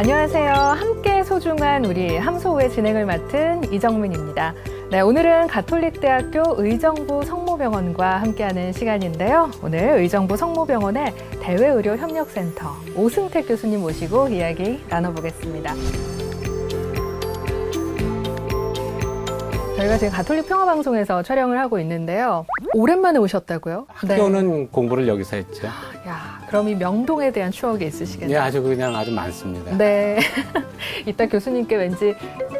안녕하세요. 함께 소중한 우리 함소우의 진행을 맡은 이정민입니다. 네, 오늘은 가톨릭대학교 의정부 성모병원과 함께하는 시간인데요. 오늘 의정부 성모병원의 대외의료협력센터 오승택 교수님 모시고 이야기 나눠보겠습니다. 저희가 지금 가톨릭 평화방송에서 촬영을 하고 있는데요. 오랜만에 오셨다고요? 학교는 공부를 여기서 했죠. 야, 그럼 이 명동에 대한 추억이 네, 있으시겠네요. 아주 그냥 아주 많습니다. 네. 이따 교수님께 왠지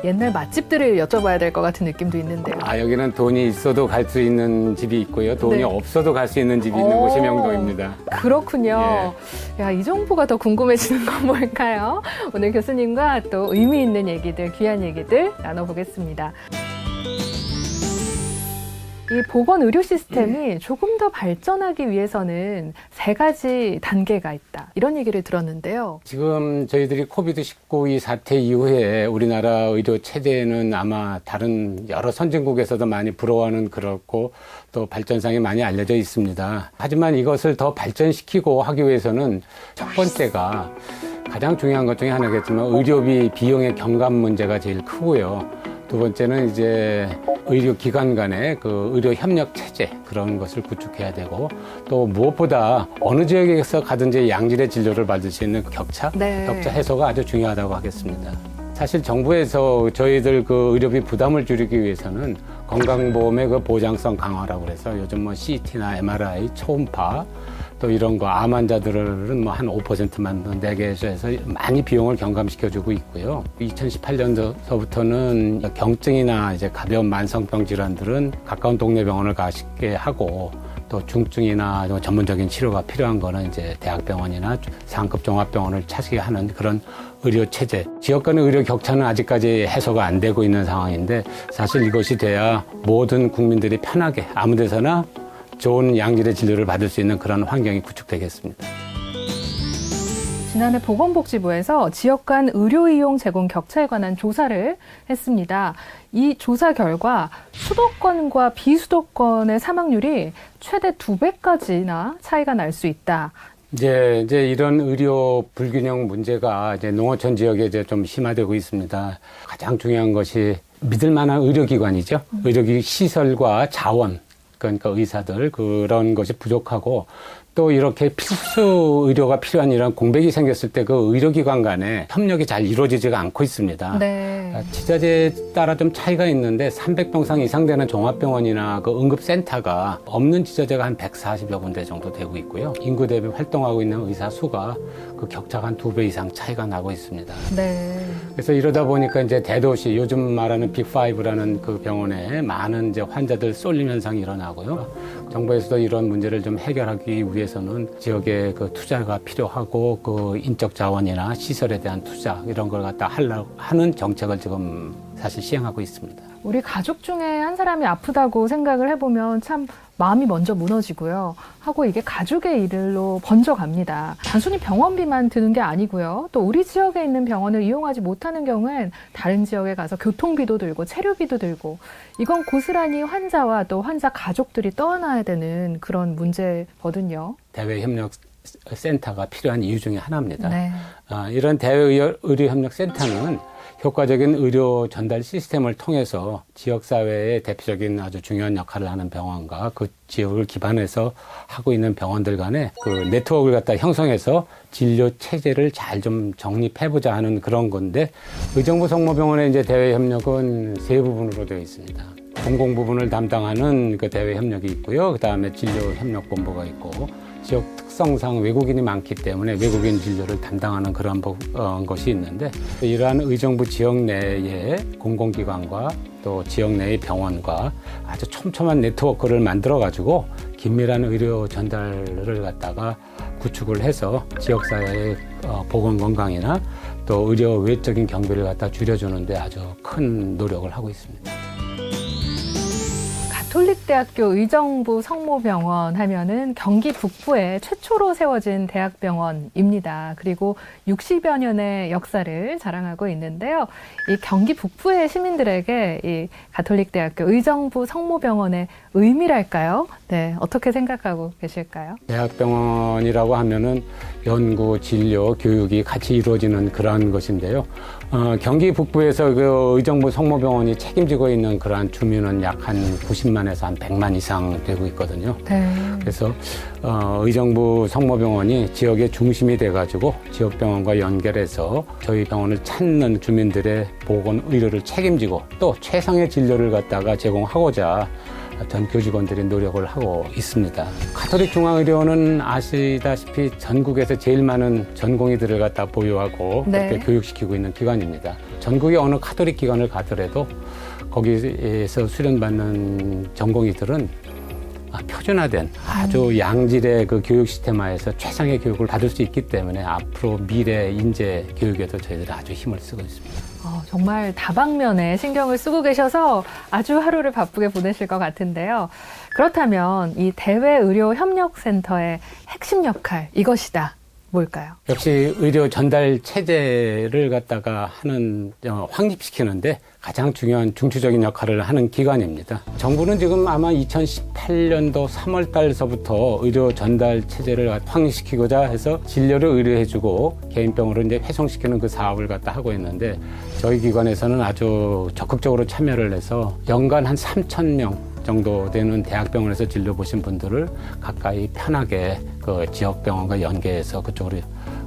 옛날 맛집들을 여쭤봐야 될 것 같은 느낌도 있는데요. 아 여기는 돈이 있어도 갈 수 있는 집이 있고요. 돈이 네. 없어도 갈 수 있는 집이 있는 오. 곳이 명동입니다. 그렇군요. 야, 이 정보가 더 궁금해지는 건 뭘까요? 오늘 교수님과 또 의미 있는 얘기들, 귀한 얘기들 나눠보겠습니다. 이 보건 의료 시스템이 조금 더 발전하기 위해서는 세 가지 단계가 있다. 이런 얘기를 들었는데요. 지금 저희들이 코비드 19이 사태 이후에 우리나라 의료 체제는 아마 다른 여러 선진국에서도 많이 부러워하는 그렇고 또 발전상이 많이 알려져 있습니다. 하지만 이것을 더 발전시키고 하기 위해서는 첫 번째가 가장 중요한 것 중에 하나겠지만 의료비 비용의 경감 문제가 제일 크고요. 두 번째는 이제 의료기관 간의 그 의료 협력 체제 그런 것을 구축해야 되고 또 무엇보다 어느 지역에서 가든지 양질의 진료를 받을 수 있는 그 격차, 네. 격차 해소가 아주 중요하다고 하겠습니다. 사실 정부에서 저희들 그 의료비 부담을 줄이기 위해서는 건강보험의 그 보장성 강화라고 그래서 요즘 뭐 CT나 MRI, 초음파 또 이런 거 암 환자들은 뭐 한 5%만 내게 해서 많이 비용을 경감시켜주고 있고요. 2018년서부터는 경증이나 이제 가벼운 만성병 질환들은 가까운 동네 병원을 가시게 하고 또 중증이나 좀 전문적인 치료가 필요한 거는 이제 대학병원이나 상급 종합병원을 찾게 하는 그런 의료 체제. 지역 간의 의료 격차는 아직까지 해소가 안 되고 있는 상황인데 사실 이것이 돼야 모든 국민들이 편하게 아무 데서나 좋은 양질의 진료를 받을 수 있는 그런 환경이 구축되겠습니다. 지난해 보건복지부에서 지역 간 의료 이용 제공 격차에 관한 조사를 했습니다. 이 조사 결과 수도권과 비수도권의 사망률이 최대 두 배까지나 차이가 날 수 있다. 이제 이제 이런 의료 불균형 문제가 이제 농어촌 지역에 이제 좀 심화되고 있습니다. 가장 중요한 것이 믿을 만한 의료기관이죠. 의료기 시설과 자원 그러니까 의사들 그런 것이 부족하고 또 이렇게 필수 의료가 필요한 이런 공백이 생겼을 때 그 의료기관 간에 협력이 잘 이루어지지가 않고 있습니다. 네. 아, 지자체에 따라 좀 차이가 있는데 300병상 이상 되는 종합병원이나 그 응급센터가 없는 지자체가 한 140여 군데 정도 되고 있고요. 인구 대비 활동하고 있는 의사 수가 그 격차가 한 두 배 이상 차이가 나고 있습니다. 네. 그래서 이러다 보니까 이제 대도시 요즘 말하는 빅5라는 그 병원에 많은 이제 환자들 쏠림 현상이 일어나고요. 정부에서도 이런 문제를 좀 해결하기 위해 서는 지역에 그 투자가 필요하고 그 인적 자원이나 시설에 대한 투자 이런 걸 갖다 하려 하는 정책을 지금 사실 시행하고 있습니다. 우리 가족 중에 한 사람이 아프다고 생각을 해보면 참 마음이 먼저 무너지고요. 하고 이게 가족의 일로 번져갑니다. 단순히 병원비만 드는 게 아니고요. 또 우리 지역에 있는 병원을 이용하지 못하는 경우엔 다른 지역에 가서 교통비도 들고 체류비도 들고 이건 고스란히 환자와 또 환자 가족들이 떠안아야 되는 그런 문제거든요. 대외 협력 센터가 필요한 이유 중에 하나입니다. 네. 아, 이런 대외 의료 협력 센터는 효과적인 의료 전달 시스템을 통해서 지역 사회의 대표적인 아주 중요한 역할을 하는 병원과 그 지역을 기반해서 하고 있는 병원들 간에 그 네트워크를 갖다 형성해서 진료 체제를 잘 좀 정립해보자 하는 그런 건데 의정부 성모병원의 이제 대외 협력은 세 부분으로 되어 있습니다. 공공 부분을 담당하는 그 대외 협력이 있고요. 그 다음에 진료 협력 본부가 있고 지역 특성상 외국인이 많기 때문에 외국인 진료를 담당하는 그런 부- 어, 것이 있는데 이러한 의정부 지역 내의 공공기관과 또 지역 내의 병원과 아주 촘촘한 네트워크를 만들어 가지고 긴밀한 의료 전달을 갖다가 구축을 해서 지역 사회의 어, 보건 건강이나 또 의료 외적인 경비를 갖다 줄여주는데 아주 큰 노력을 하고 있습니다. 가톨릭대학교 의정부 성모병원 하면은 경기 북부에 최초로 세워진 대학병원입니다. 그리고 60여 년의 역사를 자랑하고 있는데요. 이 경기 북부의 시민들에게 이 가톨릭대학교 의정부 성모병원의 의미랄까요? 네, 어떻게 생각하고 계실까요? 대학병원이라고 하면은 연구, 진료, 교육이 같이 이루어지는 그러한 것인데요. 어, 경기 북부에서 그 의정부 성모병원이 책임지고 있는 그러한 주민은 약 한 90만에서 한 100만 이상 되고 있거든요. 네. 그래서 어, 의정부 성모병원이 지역의 중심이 돼가지고 지역병원과 연결해서 저희 병원을 찾는 주민들의 보건 의료를 책임지고 또 최상의 진료를 갖다가 제공하고자 전 교직원들이 노력을 하고 있습니다. 가톨릭 중앙의료원은 아시다시피 전국에서 제일 많은 전공의들을 갖다 보유하고 네. 그렇게 교육시키고 있는 기관입니다. 전국의 어느 가톨릭 기관을 가더라도 거기에서 수련받는 전공의들은 아, 표준화된 아주 양질의 그 교육 시스템화에서 최상의 교육을 받을 수 있기 때문에 앞으로 미래 인재 교육에도 저희들이 아주 힘을 쓰고 있습니다. 어, 정말 다방면에 신경을 쓰고 계셔서 아주 하루를 바쁘게 보내실 것 같은데요. 그렇다면 이 대외 의료 협력 센터의 핵심 역할 이것이다. 뭘까요? 역시 의료 전달 체제를 갖다가 하는 어, 확립시키는데 가장 중요한 중추적인 역할을 하는 기관입니다. 정부는 지금 아마 2018년도 3월 달서부터 의료 전달 체제를 확립시키고자 해서 진료를 의뢰해주고 개인병으로 이제 회송시키는 그 사업을 갖다 하고 있는데 저희 기관에서는 아주 적극적으로 참여를 해서 연간 한 3천 명 정도 되는 대학병원에서 진료 보신 분들을 가까이 편하게 그 지역 병원과 연계해서 그쪽으로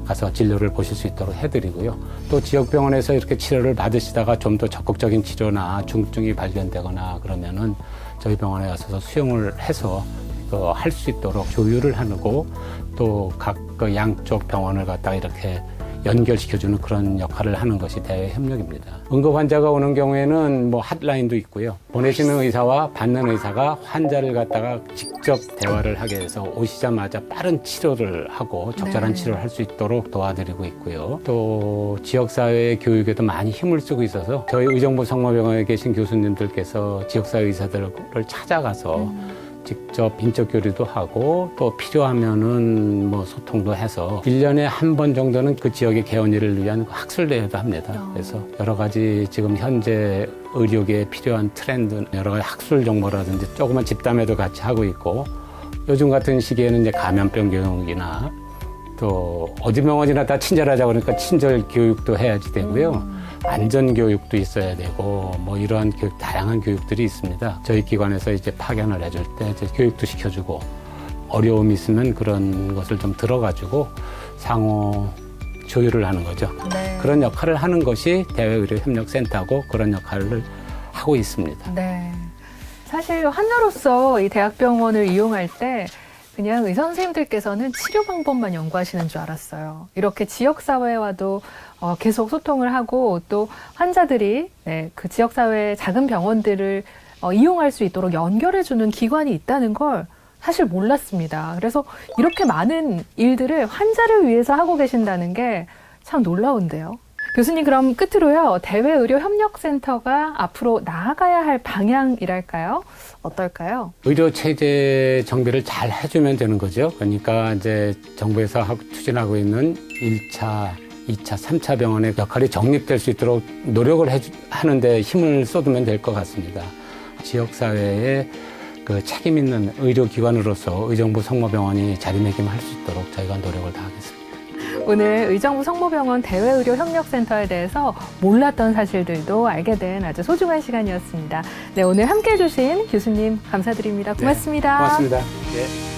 가서 진료를 보실 수 있도록 해드리고요. 또 지역병원에서 이렇게 치료를 받으시다가 좀 더 적극적인 치료나 중증이 발견되거나 그러면은 저희 병원에 와서 수용을 해서 그 할 수 있도록 조율을 하고 또 각 그 양쪽 병원을 갖다가 이렇게 연결시켜주는 그런 역할을 하는 것이 대외 협력입니다. 응급 환자가 오는 경우에는 뭐 핫라인도 있고요. 보내시는 의사와 받는 의사가 환자를 갖다가 직접 대화를 하게 해서 오시자마자 빠른 치료를 하고 적절한 네. 치료를 할 수 있도록 도와드리고 있고요. 또 지역사회 교육에도 많이 힘을 쓰고 있어서 저희 의정부 성모병원에 계신 교수님들께서 지역사회 의사들을 찾아가서 직접 인적 교류도 하고 또 필요하면은 뭐 소통도 해서 일년에 한 번 정도는 그 지역의 개원일을 위한 학술 대회도 합니다. 어. 그래서 여러 가지 지금 현재 의료계에 필요한 트렌드 여러 가지 학술 정보라든지 조그만 집담회도 같이 하고 있고 요즘 같은 시기에는 이제 감염병 교육이나 또 어디 병원이나 다 친절하자 그러니까 친절 교육도 해야지 되고요. 안전 교육도 있어야 되고 뭐 이러한 교육 다양한 교육들이 있습니다. 저희 기관에서 이제 파견을 해줄 때 이제 교육도 시켜주고 어려움이 있으면 그런 것을 좀 들어가지고 상호 조율을 하는 거죠. 네. 그런 역할을 하는 것이 대외의료협력센터고 그런 역할을 하고 있습니다. 네. 사실 환자로서 이 대학병원을 이용할 때 그냥 의사 선생님들께서는 치료 방법만 연구하시는 줄 알았어요. 이렇게 지역사회와도 어, 계속 소통을 하고 또 환자들이 네, 그 지역사회의 작은 병원들을 어, 이용할 수 있도록 연결해주는 기관이 있다는 걸 사실 몰랐습니다. 그래서 이렇게 많은 일들을 환자를 위해서 하고 계신다는 게 참 놀라운데요. 교수님 그럼 끝으로요 대외 의료 협력센터가 앞으로 나아가야 할 방향이랄까요? 어떨까요? 의료 체제 정비를 잘 해주면 되는 거죠. 그러니까 이제 정부에서 하고 추진하고 있는 1차, 2차, 3차 병원의 역할이 정립될 수 있도록 노력을 해 하는데 힘을 쏟으면 될 것 같습니다. 지역사회에 그 책임 있는 의료기관으로서 의정부 성모병원이 자리매김할 수 있도록 저희가 노력을 다하겠습니다. 오늘 의정부 성모병원 대외의료협력센터에 대해서 몰랐던 사실들도 알게 된 아주 소중한 시간이었습니다. 네, 오늘 함께 해주신 교수님 감사드립니다. 고맙습니다. 고맙습니다. 예.